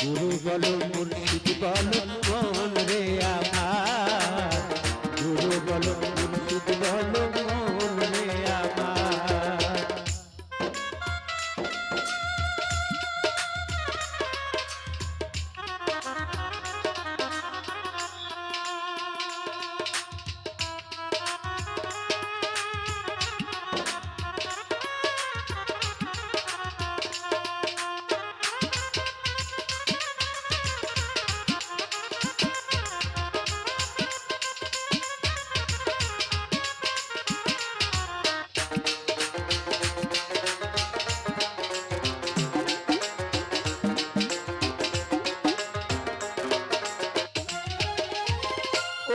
গুরু বলো মুর্শিদ বলো মন রে আমার? গুরু বলো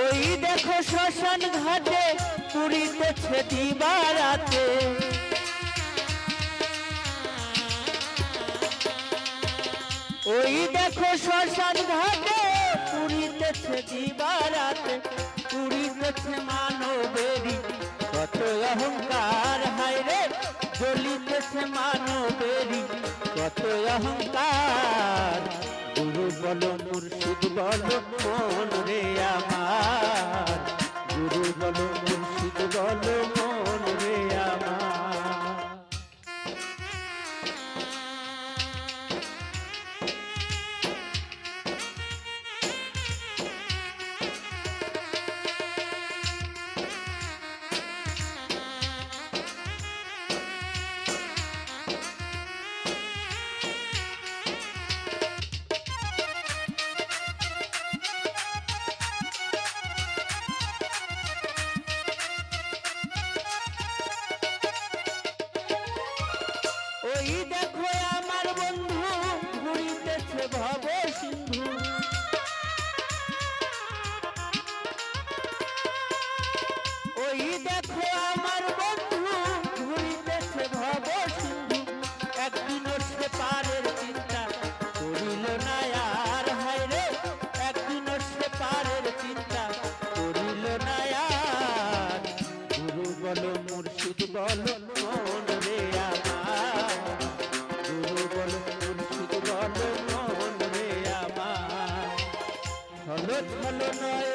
ওই দেখো শ্মশান ঘাটে পুরীতেছে দিবারাতে ওই দেখো শ্মশান ঘাটে পুরীতেছে দিবারাতে পুরীতেছে মানবেরি কত অহংকার হায় রে জ্বলিতেছে মানবেরি কত অহংকার বলো মন রে আমার। গুরু বলো মুর্শিদ বলো ওই দেখো আমার বন্ধু ঘুরিতেছে ভব সিন্ধু। একদিন সে পারের চিন্তা করিল না আর, হায় রে, একদিন সে পারের চিন্তা করিল না আর। গুরু বলো, মুর্শিদ বলো, মন রে আমার। গুরু বলো, মুর্শিদ বলো, মন রে আমার। ছলো ছলো নয়নে